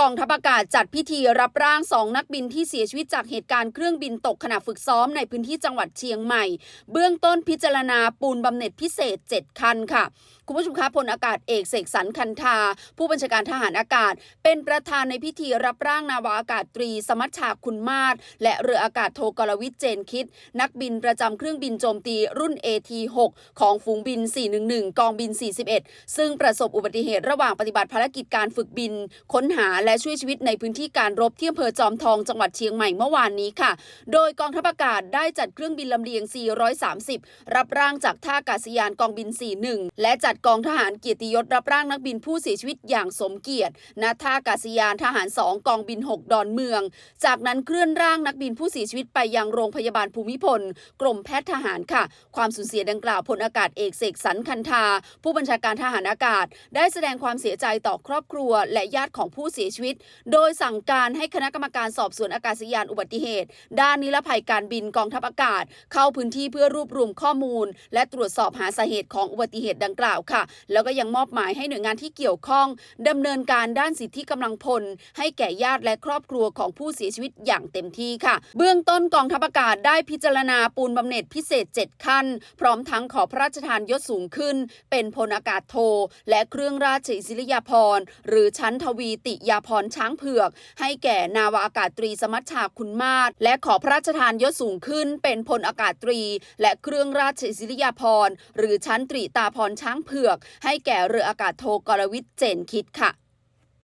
กองทัพอากาศจัดพิธีรับร่างสองนักบินที่เสียชีวิตจากเหตุการณ์เครื่องบินตกขณะฝึกซ้อมในพื้นที่จังหวัดเชียงใหม่ เบื้องต้นพิจารณาปูนบำเหน็จพิเศษ 7 คันค่ะ คุณผู้ชมคะพลอากาศเอกเสกสรรคันธาผู้บัญชาการทหารอากาศ เป็นประธานในพิธีรับร่างนาวาอากาศตรี สมัชชาคุณมาศและเรืออากาศโทกรวิทเจนคิด นักบินประจำเครื่องบินโจมตีรุ่น AT6 ของฝูงบิน 411 กองบิน 41 ซึ่งประสบอุบัติเหตุระหว่างปฏิบัติภารกิจการฝึกบิน ค้นหาและและช่วยชีวิตในพื้นที่การรบที่อำเภอจอมทองจังหวัดเชียงใหม่เมื่อวานนี้ค่ะ โดยกองทัพอากาศได้จัดเครื่องบินลำเลียง 430 รับร่างจากท่าอากาศยานกองบิน 41 และจัดกองทหารเกียรติยศรับร่างนักบินผู้เสียชีวิตอย่างสมเกียรติณท่าอากาศยานทหาร 2 กองบิน 6 ดอนเมือง จากนั้นเคลื่อนร่างนักบินผู้เสียชีวิตไปยังโรงพยาบาลภูมิพล กรมแพทย์ทหารค่ะ ความสูญเสียดังกล่าวพลอากาศเอกเสกสรรคันธาผู้บัญชาการทหารอากาศ ได้แสดงความเสียใจต่อครอบครัว และญาติของผู้เสียชีวิต โดยสั่งการให้คณะกรรมการสอบสวนอากาศยานอุบัติเหตุ ด้านนิรภัยการบินกองทัพอากาศ เข้าพื้นที่เพื่อรวบรวมข้อมูล และตรวจสอบหาสาเหตุของอุบัติเหตุดังกล่าวค่ะ แล้วก็ยังมอบหมายให้หน่วยงานที่เกี่ยวข้องดำเนินการด้านสิทธิกำลังพล ให้แก่ญาติและครอบครัวของผู้เสียชีวิตอย่างเต็มที่ค่ะ เบื้องต้นกองทัพอากาศได้พิจารณาปูนบำเหน็จพิเศษ 7 ขั้น พร้อมทั้งขอพระราชทานยศสูงขึ้น เป็นพลอากาศโท และเครื่องราชอิสริยาภรณ์หรือชั้นทวีติยาพรช้างเผือก ให้แก่นาวาอากาศตรีสมัชชาคุณมาศและขอพระราชทานยศสูงขึ้นเป็นพลอากาศตรี และเครื่องราชอิสริยาภรณ์ หรือชั้นตรีตาพรช้างเผือก ให้แก่เรืออากาศโทกรวิทย์เจนคิดค่ะ